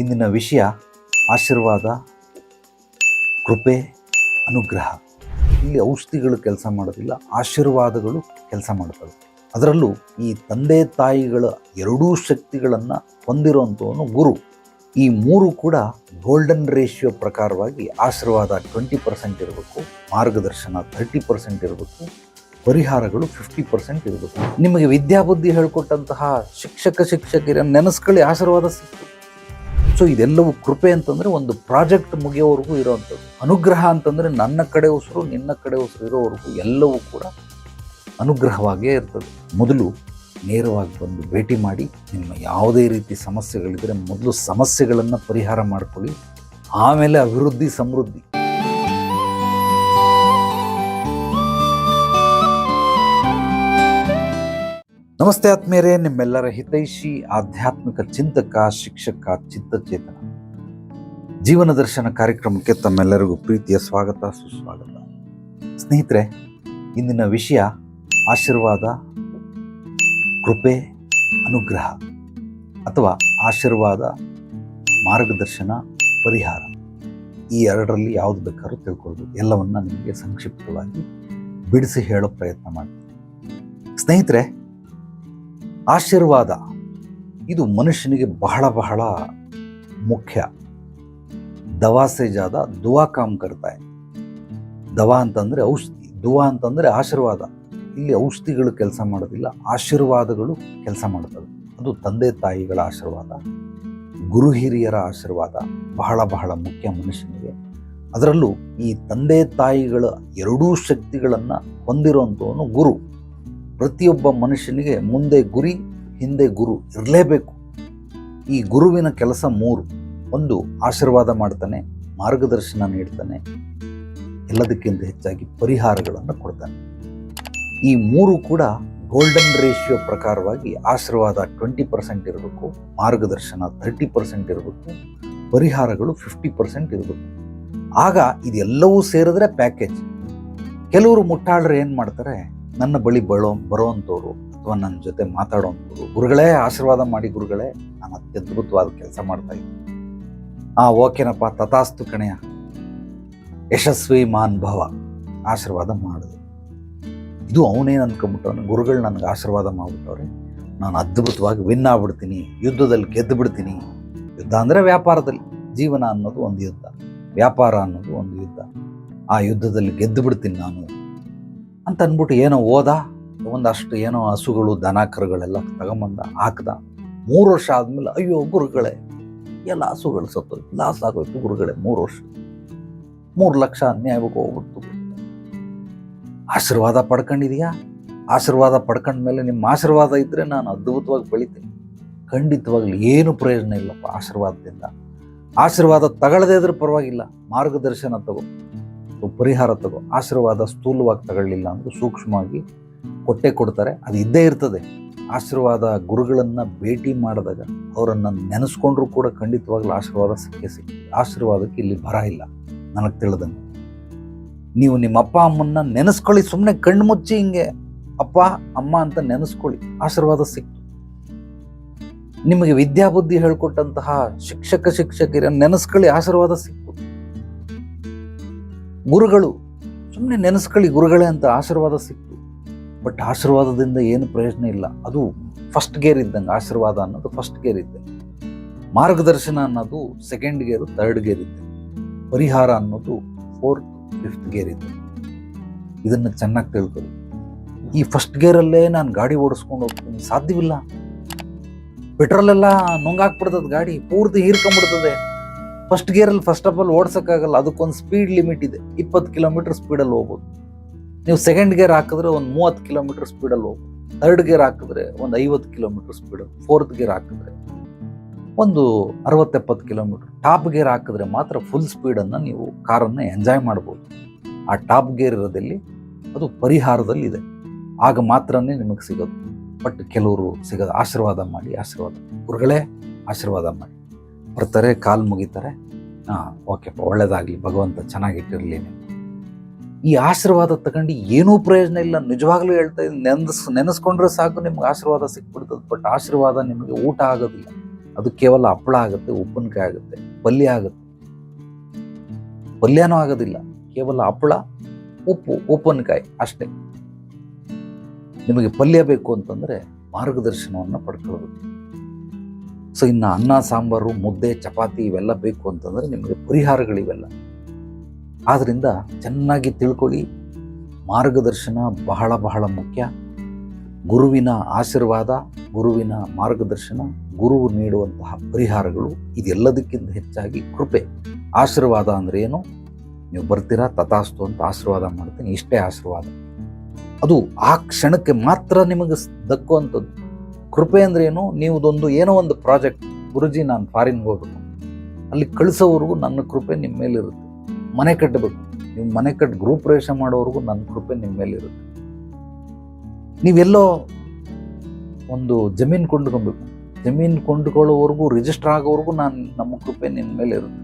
ಇಂದಿನ ವಿಷಯ ಆಶೀರ್ವಾದ, ಕೃಪೆ, ಅನುಗ್ರಹ. ಇಲ್ಲಿ ಔಷಧಿಗಳು ಕೆಲಸ ಮಾಡೋದಿಲ್ಲ, ಆಶೀರ್ವಾದಗಳು ಕೆಲಸ ಮಾಡ್ತವೆ. ಅದರಲ್ಲೂ ಈ ತಂದೆ ತಾಯಿಗಳ ಎರಡೂ ಶಕ್ತಿಗಳನ್ನು ಹೊಂದಿರುವಂಥವನು ಗುರು. ಈ ಮೂರು ಕೂಡ ಗೋಲ್ಡನ್ ರೇಷಿಯೋ ಪ್ರಕಾರವಾಗಿ ಆಶೀರ್ವಾದ ಟ್ವೆಂಟಿ ಪರ್ಸೆಂಟ್ ಇರಬೇಕು, ಮಾರ್ಗದರ್ಶನ ಥರ್ಟಿ ಪರ್ಸೆಂಟ್ ಇರಬೇಕು, ಪರಿಹಾರಗಳು ಫಿಫ್ಟಿ ಪರ್ಸೆಂಟ್ ಇರಬೇಕು. ನಿಮಗೆ ವಿದ್ಯಾಬುದ್ಧಿ ಹೇಳ್ಕೊಟ್ಟಂತಹ ಶಿಕ್ಷಕ, ಶಿಕ್ಷಕಿರ ನೆನೆಸ್ಕೊಳ್ಳಿ ಆಶೀರ್ವಾದ ಸಿಕ್ತು. ಸೊ ಇದೆಲ್ಲವೂ ಕೃಪೆ ಅಂತಂದರೆ ಒಂದು ಪ್ರಾಜೆಕ್ಟ್ ಮುಗಿಯೋವರೆಗೂ ಇರೋವಂಥದ್ದು ಅನುಗ್ರಹ ಅಂತಂದರೆ ನನ್ನ ಕಡೆ ಉಸಿರು, ನಿನ್ನ ಕಡೆ ಉಸಿರು ಇರೋವರೆಗೂ ಎಲ್ಲವೂ ಕೂಡ ಅನುಗ್ರಹವಾಗಿಯೇ ಇರ್ತದೆ. ಮೊದಲು ನೇರವಾಗಿ ಬಂದು ಭೇಟಿ ಮಾಡಿ, ನಿಮ್ಮ ಯಾವುದೇ ರೀತಿ ಸಮಸ್ಯೆಗಳಿದ್ದರೆ ಮೊದಲು ಸಮಸ್ಯೆಗಳನ್ನು ಪರಿಹಾರ ಮಾಡ್ಕೊಳ್ಳಿ, ಆಮೇಲೆ ಅಭಿವೃದ್ಧಿ, ಸಮೃದ್ಧಿ. ನಮಸ್ತೆ ಆತ್ಮೀಯರೇ, ನಿಮ್ಮೆಲ್ಲರ ಹಿತೈಷಿ, ಆಧ್ಯಾತ್ಮಿಕ ಚಿಂತಕ, ಶಿಕ್ಷಕ, ಚಿತ್ತಚೇತನ. ಜೀವನ ದರ್ಶನ ಕಾರ್ಯಕ್ರಮಕ್ಕೆ ತಮ್ಮೆಲ್ಲರಿಗೂ ಪ್ರೀತಿಯ ಸ್ವಾಗತ, ಸುಸ್ವಾಗತ. ಸ್ನೇಹಿತರೆ, ಇಂದಿನ ವಿಷಯ ಆಶೀರ್ವಾದ, ಕೃಪೆ, ಅನುಗ್ರಹ ಅಥವಾ ಆಶೀರ್ವಾದ, ಮಾರ್ಗದರ್ಶನ, ಪರಿಹಾರ. ಈ ಎರಡರಲ್ಲಿ ಯಾವುದು ಬೇಕಾದ್ರೂ ತಿಳ್ಕೊಳ್ಬೋದು. ಎಲ್ಲವನ್ನ ನಿಮಗೆ ಸಂಕ್ಷಿಪ್ತವಾಗಿ ಬಿಡಿಸಿ ಹೇಳೋ ಪ್ರಯತ್ನ ಮಾಡ್ತೀನಿ. ಸ್ನೇಹಿತರೆ ಆಶೀರ್ವಾದ. ಇದು ಮನುಷ್ಯನಿಗೆ ಬಹಳ ಬಹಳ ಮುಖ್ಯ. ದವಾ ಸೆ ಜಾದ ದುವಾ ಕಾಮ್ ಕರ್ತಾಯ ದವಾ ಅಂತಂದರೆ ಔಷಧಿ, ದುವಾ ಅಂತಂದರೆ ಆಶೀರ್ವಾದ. ಇಲ್ಲಿ ಔಷಧಿಗಳು ಕೆಲಸ ಮಾಡೋದಿಲ್ಲ, ಆಶೀರ್ವಾದಗಳು ಕೆಲಸ ಮಾಡ್ತವೆ. ಅದು ತಂದೆ ತಾಯಿಗಳ ಆಶೀರ್ವಾದ, ಗುರು ಹಿರಿಯರ ಆಶೀರ್ವಾದ ಬಹಳ ಬಹಳ ಮುಖ್ಯ ಮನುಷ್ಯನಿಗೆ. ಅದರಲ್ಲೂ ಈ ತಂದೆ ತಾಯಿಗಳ ಎರಡೂ ಶಕ್ತಿಗಳನ್ನು ಹೊಂದಿರುವಂಥವನು ಗುರು. ಪ್ರತಿಯೊಬ್ಬ ಮನುಷ್ಯನಿಗೆ ಮುಂದೆ ಗುರಿ, ಹಿಂದೆ ಗುರು ಇರಲೇಬೇಕು. ಈ ಗುರುವಿನ ಕೆಲಸ ಮೂರು. ಒಂದು ಆಶೀರ್ವಾದ ಮಾಡ್ತಾನೆ, ಮಾರ್ಗದರ್ಶನ ನೀಡ್ತಾನೆ, ಎಲ್ಲದಕ್ಕಿಂತ ಹೆಚ್ಚಾಗಿ ಪರಿಹಾರಗಳನ್ನು ಕೊಡ್ತಾನೆ. ಈ ಮೂರು ಕೂಡ ಗೋಲ್ಡನ್ ರೇಷಿಯೋ ಪ್ರಕಾರವಾಗಿ ಆಶೀರ್ವಾದ ಟ್ವೆಂಟಿ ಪರ್ಸೆಂಟ್ ಇರಬೇಕು, ಮಾರ್ಗದರ್ಶನ ಥರ್ಟಿ ಪರ್ಸೆಂಟ್ ಇರಬೇಕು, ಪರಿಹಾರಗಳು ಫಿಫ್ಟಿ ಪರ್ಸೆಂಟ್ ಇರಬೇಕು. ಆಗ ಇದೆಲ್ಲವೂ ಸೇರಿದ್ರೆ ಪ್ಯಾಕೇಜ್ ಕೆಲವರು ಮುಟ್ಟಾಳರು ಏನು ಮಾಡ್ತಾರೆ? ನನ್ನ ಬಳಿ ಬಳೋ ಬರೋವಂಥವ್ರು ಅಥವಾ ನನ್ನ ಜೊತೆ ಮಾತಾಡೋವಂಥವ್ರು ಗುರುಗಳೇ ಆಶೀರ್ವಾದ ಮಾಡಿ ಗುರುಗಳೇ, ನಾನು ಅತ್ಯದ್ಭುತವಾದ ಕೆಲಸ ಮಾಡ್ತಾ ಇದ್ದೀನಿ. ಆ ಓಕೆನಪ್ಪ ತಥಾಸ್ತು ಕಣೆಯ, ಯಶಸ್ವಿ ಮಾನ್ ಭವ, ಆಶೀರ್ವಾದ ಮಾಡಿದೆ ಇದು ಅವನೇನು ಅನ್ಕೊಂಬಿಟ್ಟವನು ಗುರುಗಳು ನನಗೆ ಆಶೀರ್ವಾದ ಮಾಡಿಬಿಟ್ಟವ್ರೆ. ನಾನು ಅದ್ಭುತವಾಗಿ ವಿನ್ ಆಗ್ಬಿಡ್ತೀನಿ, ಯುದ್ಧದಲ್ಲಿ ಗೆದ್ದು ಬಿಡ್ತೀನಿ ಯುದ್ಧ ಅಂದರೆ ವ್ಯಾಪಾರದಲ್ಲಿ, ಜೀವನ ಅನ್ನೋದು ಒಂದು ಯುದ್ಧ. ವ್ಯಾಪಾರ ಅನ್ನೋದು ಒಂದು ಯುದ್ಧ. ಆ ಯುದ್ಧದಲ್ಲಿ ಗೆದ್ದು ಬಿಡ್ತೀನಿ ನಾನು. ಅಂತ ಅಂದ್ಬಿಟ್ಟು ಏನೋ ಓದ, ಒಂದಷ್ಟು ಏನೋ ಹಸುಗಳು ದನ ಕರುಗಳೆಲ್ಲ ತಗೊಂಬಂದ ಹಾಕ್ದ. ಮೂರು ವರ್ಷ ಆದಮೇಲೆ, ಅಯ್ಯೋ ಗುರುಗಳೇ, ಎಲ್ಲ ಹಸುಗಳು ಸತ್ತೋಯ್ತು ಲಾಸ್ ಆಗೋಯ್ತು ಗುರುಗಳೇ, ಮೂರು ವರ್ಷ. ಮೂರು ಲಕ್ಷ ಅನ್ಯಾಯವಾಗಿ ಹೋಗ್ಬಿಡ್ತು. ಆಶೀರ್ವಾದ ಪಡ್ಕೊಂಡಿದೀಯಾ? ಆಶೀರ್ವಾದ ಪಡ್ಕೊಂಡ್ಮೇಲೆ ನಿಮ್ಮ ಆಶೀರ್ವಾದ ಇದ್ದರೆ ನಾನು ಅದ್ಭುತವಾಗಿ ಬೆಳಿತೀನಿ. ಖಂಡಿತವಾಗ್ಲಿ ಏನು ಪ್ರಯೋಜನ ಇಲ್ಲಪ್ಪ ಆಶೀರ್ವಾದದಿಂದ. ಆಶೀರ್ವಾದ ತಗೊಳ್ಳದೇ ಇದ್ರೆ ಪರವಾಗಿಲ್ಲ, ಮಾರ್ಗದರ್ಶನ ತಗೋ. ಪರಿಹಾರ ತಗೋ, ಆಶೀರ್ವಾದ ಸ್ಥೂಲವಾಗಿ ತಗೊಳ್ಳಿಲ್ಲ ಅಂದರೆ ಸೂಕ್ಷ್ಮವಾಗಿ ಕೊಟ್ಟೆ ಕೊಡ್ತಾರೆ. ಅದು ಇದ್ದೇ ಇರ್ತದೆ. ಆಶೀರ್ವಾದ ಗುರುಗಳನ್ನು ಭೇಟಿ ಮಾಡಿದಾಗ ಅವರನ್ನು ನೆನೆಸ್ಕೊಂಡ್ರೂ ಕೂಡ ಖಂಡಿತವಾಗ್ಲೂ ಆಶೀರ್ವಾದ ಸಿಕ್ಕೇ ಸಿಕ್ಕಿದೆ ಆಶೀರ್ವಾದಕ್ಕೆ ಇಲ್ಲಿ ಬರ ಇಲ್ಲ. ನನಗೆ ತಿಳಿದಂಗೆ. ನೀವು ನಿಮ್ಮ ಅಪ್ಪ, ಅಮ್ಮನ್ನ ನೆನೆಸ್ಕೊಳ್ಳಿ. ಸುಮ್ಮನೆ ಕಣ್ಣು ಮುಚ್ಚಿ ಹಿಂಗೆ, ಅಪ್ಪ, ಅಮ್ಮ ಅಂತ ನೆನೆಸ್ಕೊಳ್ಳಿ. ಆಶೀರ್ವಾದ ಸಿಕ್ತು. ನಿಮಗೆ ವಿದ್ಯಾಬುದ್ಧಿ ಹೇಳ್ಕೊಟ್ಟಂತಹ ಶಿಕ್ಷಕ ಶಿಕ್ಷಕಿರ ನೆನೆಸ್ಕೊಳ್ಳಿ. ಆಶೀರ್ವಾದ ಸಿಕ್ತು. ಗುರುಗಳು ಸುಮ್ಮನೆ ನೆನೆಸ್ಕೊಳ್ಳಿ ಗುರುಗಳೇ ಅಂತ ಆಶೀರ್ವಾದ ಸಿಕ್ತು. ಬಟ್ ಆಶೀರ್ವಾದದಿಂದ ಏನು ಪ್ರಯೋಜನ ಇಲ್ಲ. ಅದು ಫಸ್ಟ್ ಗೇರ್ ಇದ್ದಂಗೆ ಆಶೀರ್ವಾದ ಅನ್ನೋದು ಫಸ್ಟ್ ಗೇರ್ ಇದ್ದೆ. ಮಾರ್ಗದರ್ಶನ ಅನ್ನೋದು ಸೆಕೆಂಡ್ ಗೇರು ಥರ್ಡ್ ಗೇರ್ ಇದ್ದೆ. ಪರಿಹಾರ ಅನ್ನೋದು ಫೋರ್ತ್ ಫಿಫ್ತ್ ಗೇರ್ ಇದ್ದೆ. ಇದನ್ನು ಚೆನ್ನಾಗಿ ತಿಳ್ಕೊಳ್ಳಿ. ಈ ಫಸ್ಟ್ ಗೇರಲ್ಲೇ ನಾನು ಗಾಡಿ ಓಡಿಸ್ಕೊಂಡು ಹೋಗ್ತೀನಿ. ಸಾಧ್ಯವಿಲ್ಲ. ಪೆಟ್ರೋಲೆಲ್ಲ ನುಂಗಾಕ್ಬಿಡ್ತದೆ ಗಾಡಿ. ಪೂರ್ತಿ ಹೀರ್ಕೊಂಡ್ಬಿಡ್ತದೆ ಫಸ್ಟ್ ಗೇರಲ್ಲಿ ಫಸ್ಟ್ ಆಫ್ ಆಲ್ ಓಡ್ಸೋಕ್ಕಾಗಲ್ಲ. ಅದಕ್ಕೊಂದು ಸ್ಪೀಡ್ ಲಿಮಿಟ್ ಇದೆ. ಇಪ್ಪತ್ತು ಕಿಲೋಮೀಟರ್ ಸ್ಪೀಡಲ್ಲಿ ಹೋಗ್ಬೋದು. ನೀವು ಸೆಕೆಂಡ್ ಗೇರ್ ಹಾಕಿದ್ರೆ ಒಂದು ಮೂವತ್ತು ಕಿಲೋಮೀಟರ್ ಸ್ಪೀಡಲ್ಲಿ ಹೋಗ್ಬೋದು. ಥರ್ಡ್ ಗೇರ್ ಹಾಕಿದ್ರೆ ಒಂದು ಐವತ್ತು ಕಿಲೋಮೀಟರ್ ಸ್ಪೀಡ್ ಫೋರ್ತ್ ಗೇರ್ ಹಾಕಿದ್ರೆ ಒಂದು ಅರವತ್ತೆಪ್ಪತ್ತು ಕಿಲೋಮೀಟರ್ ಟಾಪ್ ಗೇರ್ ಹಾಕಿದ್ರೆ ಮಾತ್ರ ಫುಲ್ ಸ್ಪೀಡನ್ನು ನೀವು ಕಾರನ್ನು ಎಂಜಾಯ್ ಮಾಡ್ಬೋದು. ಆ ಟಾಪ್ ಗೇರ್ ಇರೋದಲ್ಲಿ ಅದು ಪರಿಹಾರದಲ್ಲಿ ಇದೆ ಆಗ ಮಾತ್ರ ನಿಮಗೆ ಸಿಗೋದು. ಬಟ್ ಕೆಲವರು ಸಿಗೋದು. ಆಶೀರ್ವಾದ ಮಾಡಿ, ಆಶೀರ್ವಾದ. ಗುರುಗಳೇ, ಆಶೀರ್ವಾದ ಮಾಡಿ. ಬರ್ತಾರೆ, ಕಾಲು ಮುಗಿತಾರೆ. ಹಾಂ ಓಕೆಪ್ಪ ಒಳ್ಳೇದಾಗಲಿ, ಭಗವಂತ ಚೆನ್ನಾಗಿಟ್ಟಿರಲಿ ಈ ಆಶೀರ್ವಾದ ತಗೊಂಡು ಏನೂ ಪ್ರಯೋಜನ ಇಲ್ಲ, ನಿಜವಾಗ್ಲೂ ಹೇಳ್ತಾ ನೆನೆಸ್, ನೆನೆಸ್ಕೊಂಡ್ರೆ ಸಾಕು, ನಿಮ್ಗೆ ಆಶೀರ್ವಾದ ಸಿಕ್ಬಿಡ್ತದೆ ಬಟ್ ಆಶೀರ್ವಾದ ನಿಮಗೆ ಊಟ ಆಗೋದಿಲ್ಲ. ಅದು ಕೇವಲ ಹಪ್ಪಳ ಆಗುತ್ತೆ, ಉಪ್ಪಿನಕಾಯಿ ಆಗುತ್ತೆ, ಪಲ್ಯ ಆಗುತ್ತೆ. ಪಲ್ಯನೂ ಆಗೋದಿಲ್ಲ, ಕೇವಲ ಹಪ್ಪಳ, ಉಪ್ಪು, ಉಪ್ಪಿನಕಾಯಿ ಅಷ್ಟೇ. ನಿಮಗೆ ಪಲ್ಯ ಬೇಕು ಅಂತಂದರೆ ಮಾರ್ಗದರ್ಶನವನ್ನು ಪಡ್ಕೊಳ್ಬೇಕು ಸೊ ಇನ್ನು ಅನ್ನ, ಸಾಂಬಾರು, ಮುದ್ದೆ, ಚಪಾತಿ ಇವೆಲ್ಲ ಬೇಕು ಅಂತಂದರೆ ನಿಮಗೆ ಪರಿಹಾರಗಳಿವೆಲ್ಲ ಆದ್ದರಿಂದ ಚೆನ್ನಾಗಿ ತಿಳ್ಕೊಳ್ಳಿ. ಮಾರ್ಗದರ್ಶನ ಬಹಳ ಬಹಳ ಮುಖ್ಯ. ಗುರುವಿನ ಆಶೀರ್ವಾದ, ಗುರುವಿನ ಮಾರ್ಗದರ್ಶನ ಗುರುವು ನೀಡುವಂತಹ ಪರಿಹಾರಗಳು ಇದೆಲ್ಲದಕ್ಕಿಂತ ಹೆಚ್ಚಾಗಿ ಕೃಪೆ. ಆಶೀರ್ವಾದ ಅಂದರೆ ಏನು? ನೀವು ಬರ್ತೀರಾ, ತಥಾಸ್ತು ಅಂತ ಆಶೀರ್ವಾದ ಮಾಡ್ತೀನಿ, ಇಷ್ಟೇ ಆಶೀರ್ವಾದ. ಅದು ಆ ಕ್ಷಣಕ್ಕೆ ಮಾತ್ರ ನಿಮಗೆ ದಕ್ಕುವಂಥದ್ದು. ಕೃಪೆ ಅಂದ್ರೆ ಏನು? ನೀವು ಇದೊಂದು ಏನೋ ಒಂದು ಪ್ರಾಜೆಕ್ಟ್. ಗುರುಜಿ, ನಾನು ಫಾರಿನ್ಗೆ ಹೋಗ್ಬೇಕು. ಅಲ್ಲಿ ಕಳಿಸೋವರೆಗೂ ನನ್ನ ಕೃಪೆ ನಿಮ್ಮ ಮೇಲೆ ಇರುತ್ತೆ. ಮನೆ ಕಟ್ಟಬೇಕು ನೀವು ಮನೆ ಕಟ್ಟಿ ಗೃಹ ಪ್ರವೇಶ ಮಾಡೋವರೆಗೂ ನನ್ನ ಕೃಪೆ ನಿಮ್ಮ ಮೇಲೆ ಇರುತ್ತೆ. ನೀವೆಲ್ಲೋ ಒಂದು ಜಮೀನು ಕೊಂಡ್ಕೊಬೇಕು ಜಮೀನು ಕೊಂಡ್ಕೊಳ್ಳೋವರೆಗೂ ರಿಜಿಸ್ಟರ್ ಆಗೋವರೆಗೂ ನಾನು ನಮ್ಮ ಕೃಪೆ ನಿಮ್ಮ ಮೇಲೆ ಇರುತ್ತೆ.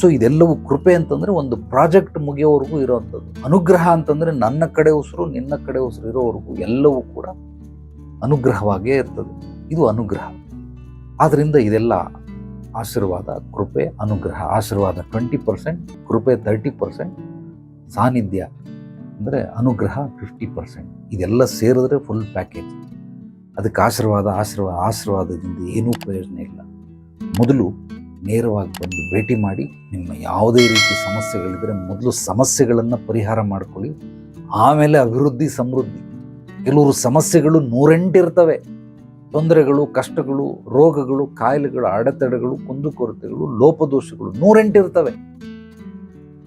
ಸೊ ಇದೆಲ್ಲವೂ ಕೃಪೆ ಅಂತಂದರೆ ಒಂದು ಪ್ರಾಜೆಕ್ಟ್ ಮುಗಿಯೋವರೆಗೂ ಇರೋವಂಥದ್ದು ಅನುಗ್ರಹ ಅಂತಂದರೆ ನನ್ನ ಕಡೆ ಉಸಿರು, ನಿನ್ನ ಕಡೆ ಉಸಿರು ಇರೋವರೆಗೂ ಎಲ್ಲವೂ ಕೂಡ ಅನುಗ್ರಹವಾಗೇ ಇರ್ತದೆ. ಇದು ಅನುಗ್ರಹ. ಆದ್ದರಿಂದ ಇದೆಲ್ಲ ಆಶೀರ್ವಾದ, ಕೃಪೆ, ಅನುಗ್ರಹ. ಆಶೀರ್ವಾದ ಟ್ವೆಂಟಿ ಪರ್ಸೆಂಟ್ ಕೃಪೆ ತರ್ಟಿ ಪರ್ಸೆಂಟ್ ಸಾನ್ನಿಧ್ಯ ಅಂದರೆ ಅನುಗ್ರಹ ಫಿಫ್ಟಿ ಪರ್ಸೆಂಟ್ ಇದೆಲ್ಲ ಸೇರಿದ್ರೆ ಫುಲ್ ಪ್ಯಾಕೇಜ್ ಅದಕ್ಕೆ ಆಶೀರ್ವಾದ ಆಶೀರ್ವಾದ, ಆಶೀರ್ವಾದದಿಂದ ಏನೂ ಪ್ರಯೋಜನ ಇಲ್ಲ. ಮೊದಲು ನೇರವಾಗಿ ಬಂದು ಭೇಟಿ ಮಾಡಿ ನಿಮ್ಮ ಯಾವುದೇ ರೀತಿ ಸಮಸ್ಯೆಗಳಿದ್ರೆ ಮೊದಲು ಸಮಸ್ಯೆಗಳನ್ನು ಪರಿಹಾರ ಮಾಡ್ಕೊಳ್ಳಿ. ಆಮೇಲೆ ಅಭಿವೃದ್ಧಿ, ಸಮೃದ್ಧಿ. ಕೆಲವರು ಸಮಸ್ಯೆಗಳು ನೂರೆಂಟಿರ್ತವೆ ತೊಂದರೆಗಳು, ಕಷ್ಟಗಳು, ರೋಗಗಳು, ಕಾಯಿಲೆಗಳು, ಅಡೆತಡೆಗಳು, ಕುಂದುಕೊರತೆಗಳು, ಲೋಪದೋಷಗಳು ನೂರೆಂಟಿರ್ತವೆ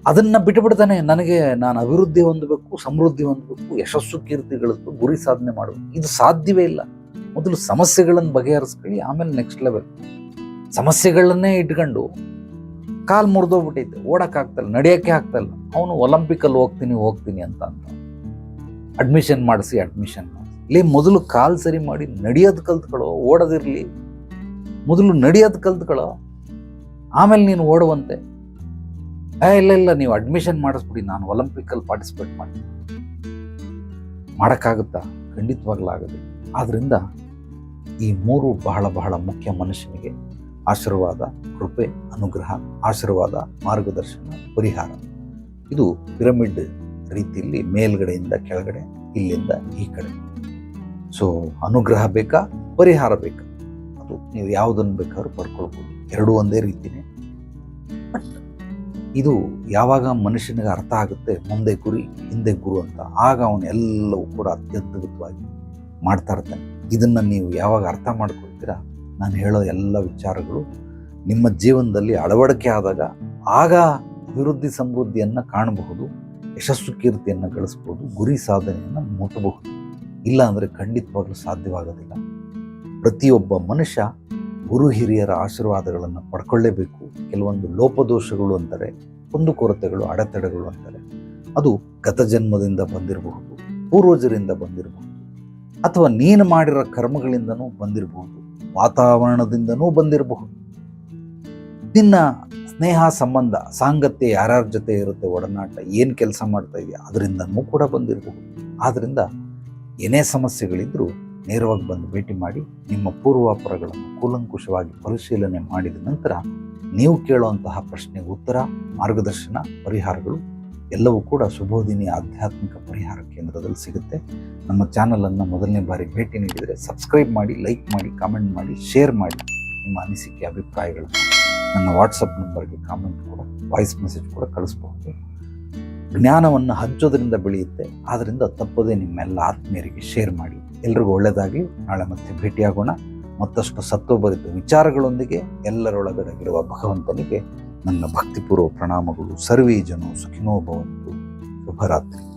ಅದನ್ನ ಬಿಟ್ಟುಬಿಡ್ತಾನೆ. ನನಗೆ ನಾನು ಅಭಿವೃದ್ಧಿ ಹೊಂದಬೇಕು, ಸಮೃದ್ಧಿ ಹೊಂದಬೇಕು, ಯಶಸ್ಸು ಕೀರ್ತಿಗಳದ್ದು ಗುರಿ ಸಾಧನೆ ಮಾಡಬೇಕು. ಇದು ಸಾಧ್ಯವೇ ಇಲ್ಲ. ಮೊದಲು ಸಮಸ್ಯೆಗಳನ್ನು ಬಗೆಹರಿಸ್ಕೊಳ್ಳಿ, ಆಮೇಲೆ ನೆಕ್ಸ್ಟ್ ಲೆವೆಲ್ ಸಮಸ್ಯೆಗಳನ್ನೇ ಇಟ್ಕೊಂಡು ಕಾಲು ಮುರಿದೋಗ್ಬಿಟ್ಟೈತೆ. ಓಡೋಕ್ಕಾಗ್ತಲ್ಲ ನಡೆಯಕ್ಕೆ ಆಗ್ತಲ್ಲ ಅವನು ಒಲಂಪಿಕಲ್ಲಿ ಹೋಗ್ತೀನಿ ಹೋಗ್ತೀನಿ ಅಂತ ಅಂತ. ಅಡ್ಮಿಷನ್ ಮಾಡಿಸಿ ಅಡ್ಮಿಷನ್ ಮಾಡಿಸಿ. ಇಲ್ಲಿ ಮೊದಲು ಕಾಲು ಸರಿ ಮಾಡಿ ನಡೆಯೋದು ಕಲ್ತ್ಕೊಳ್ಳೋ ಓಡೋದಿರಲಿ. ಮೊದಲು ನಡೆಯೋದು ಕಲ್ತ್ಕೊಳ್ಳೋ ಆಮೇಲೆ ನೀನು ಓಡುವಂತೆ. ಏ, ಇಲ್ಲ ಇಲ್ಲ, ನೀವು ಅಡ್ಮಿಷನ್ ಮಾಡಿಸ್ಬಿಡಿ. ನಾನು ಒಲಿಂಪಿಕಲ್ಲಿ ಪಾರ್ಟಿಸಿಪೇಟ್ ಮಾಡ್ತೀನಿ. ಮಾಡೋಕ್ಕಾಗುತ್ತಾ? ಖಂಡಿತವಾಗ್ಲಾಗದು ಆದ್ದರಿಂದ ಈ ಮೂರು ಬಹಳ ಬಹಳ ಮುಖ್ಯ ಮನುಷ್ಯನಿಗೆ ಆಶೀರ್ವಾದ, ಕೃಪೆ, ಅನುಗ್ರಹ, ಆಶೀರ್ವಾದ, ಮಾರ್ಗದರ್ಶನ, ಪರಿಹಾರ. ಇದು ಪಿರಮಿಡ್ ರೀತಿಯಲ್ಲಿ ಮೇಲ್ಗಡೆಯಿಂದ ಕೆಳಗಡೆ, ಇಲ್ಲಿಂದ ಈ ಕಡೆ. ಸೊ ಅನುಗ್ರಹ ಬೇಕಾ? ಪರಿಹಾರ ಬೇಕಾ? ಅದು ನೀವು ಯಾವುದನ್ನು ಬೇಕಾದ್ರೂ ಪಡ್ಕೊಳ್ಬೋದು. ಎರಡೂ ಒಂದೇ ರೀತಿನೇ. ಇದು ಯಾವಾಗ ಮನುಷ್ಯನಿಗೆ ಅರ್ಥ ಆಗುತ್ತೆ, ಮುಂದೆ ಗುರಿ, ಹಿಂದೆ ಗುರು ಅಂತ, ಆಗ ಅವನು ಎಲ್ಲವೂ ಕೂಡ ಅತ್ಯದ್ಭುತವಾಗಿ ಮಾಡ್ತಾ ಇರ್ತಾನೆ. ಇದನ್ನು ನೀವು ಯಾವಾಗ ಅರ್ಥ ಮಾಡ್ಕೊಳ್ತೀರಾ? ನಾನು ಹೇಳೋ ಎಲ್ಲ ವಿಚಾರಗಳು ನಿಮ್ಮ ಜೀವನದಲ್ಲಿ ಅಳವಡಿಕೆ ಆದಾಗ ಆಗ ಅಭಿವೃದ್ಧಿ ಸಮೃದ್ಧಿಯನ್ನು ಕಾಣಬಹುದು. ಯಶಸ್ಸು ಕೀರ್ತಿಯನ್ನು ಗಳಿಸ್ಬೋದು, ಗುರಿ ಸಾಧನೆಯನ್ನು ಮುಟ್ಟಬಹುದು ಇಲ್ಲ ಅಂದರೆ ಖಂಡಿತವಾಗ್ಲೂ ಸಾಧ್ಯವಾಗೋದಿಲ್ಲ. ಪ್ರತಿಯೊಬ್ಬ ಮನುಷ್ಯ ಗುರು ಹಿರಿಯರ ಆಶೀರ್ವಾದಗಳನ್ನು ಪಡ್ಕೊಳ್ಳೇಬೇಕು. ಕೆಲವೊಂದು ಲೋಪದೋಷಗಳು ಅಂತಾರೆ ಕುಂದುಕೊರತೆಗಳು ಅಡೆತಡೆಗಳು ಅಂತಾರೆ. ಅದು ಗತಜನ್ಮದಿಂದ ಬಂದಿರಬಹುದು, ಪೂರ್ವಜರಿಂದ ಬಂದಿರಬಹುದು, ಅಥವಾ ನೀನು ಮಾಡಿರೋ ಕರ್ಮಗಳಿಂದನೂ ಬಂದಿರಬಹುದು, ವಾತಾವರಣದಿಂದನೂ ಬಂದಿರಬಹುದು. ನಿನ್ನ ಸ್ನೇಹ ಸಂಬಂಧ, ಸಾಂಗತ್ಯ ಯಾರ್ಯಾರ ಜೊತೆ ಇರುತ್ತೆ, ಒಡನಾಟ, ಏನು ಕೆಲಸ ಮಾಡ್ತಾ ಇದೆಯಾ, ಅದರಿಂದನೂ ಕೂಡ ಬಂದಿರಬಹುದು ಆದ್ದರಿಂದ ಏನೇ ಸಮಸ್ಯೆಗಳಿದ್ದರೂ ನೇರವಾಗಿ ಬಂದು ಭೇಟಿ ಮಾಡಿ, ನಿಮ್ಮ ಪೂರ್ವಾಪರಗಳನ್ನು ಕೂಲಂಕುಷವಾಗಿ ಪರಿಶೀಲನೆ ಮಾಡಿದ ನಂತರ ನೀವು ಕೇಳುವಂತಹ ಪ್ರಶ್ನೆಗೆ ಉತ್ತರ, ಮಾರ್ಗದರ್ಶನ, ಪರಿಹಾರಗಳು ಎಲ್ಲವೂ ಕೂಡ ಶುಭೋದಿನಿ ಆಧ್ಯಾತ್ಮಿಕ ಪರಿಹಾರ ಕೇಂದ್ರದಲ್ಲಿ ಸಿಗುತ್ತೆ. ನಮ್ಮ ಚಾನಲನ್ನು ಮೊದಲನೇ ಬಾರಿ ಭೇಟಿ ನೀಡಿದರೆ ಸಬ್ಸ್ಕ್ರೈಬ್ ಮಾಡಿ, ಲೈಕ್ ಮಾಡಿ, ಕಾಮೆಂಟ್ ಮಾಡಿ, ಶೇರ್ ಮಾಡಿ ನಿಮ್ಮ ಅನಿಸಿಕೆ, ಅಭಿಪ್ರಾಯಗಳನ್ನು. ನನ್ನ ವಾಟ್ಸಪ್ ನಂಬರ್ಗೆ ಕಾಮೆಂಟ್ ಕೂಡ ವಾಯ್ಸ್ ಮೆಸೇಜ್ ಕೂಡ ಕಳಿಸ್ಬಹುದು. ಜ್ಞಾನವನ್ನು ಹಂಚೋದ್ರಿಂದ ಬೆಳೆಯುತ್ತೆ. ಆದ್ದರಿಂದ ತಪ್ಪದೇ ನಿಮ್ಮೆಲ್ಲ ಆತ್ಮೀಯರಿಗೆ ಶೇರ್ ಮಾಡಿ. ಎಲ್ರಿಗೂ ಒಳ್ಳೆಯದಾಗಿ ನಾಳೆ ಮತ್ತೆ ಭೇಟಿಯಾಗೋಣ. ಮತ್ತಷ್ಟು ಸತ್ವಭರಿತ ವಿಚಾರಗಳೊಂದಿಗೆ ಎಲ್ಲರೊಳಗಡೆ ಇರುವ ಭಗವಂತನಿಗೆ ನನ್ನ ಭಕ್ತಿಪೂರ್ವ ಪ್ರಣಾಮಗಳು. ಸರ್ವೇ ಜನೋ ಸುಖಿನೋ ಭವಂತು. ಶುಭರಾತ್ರಿ.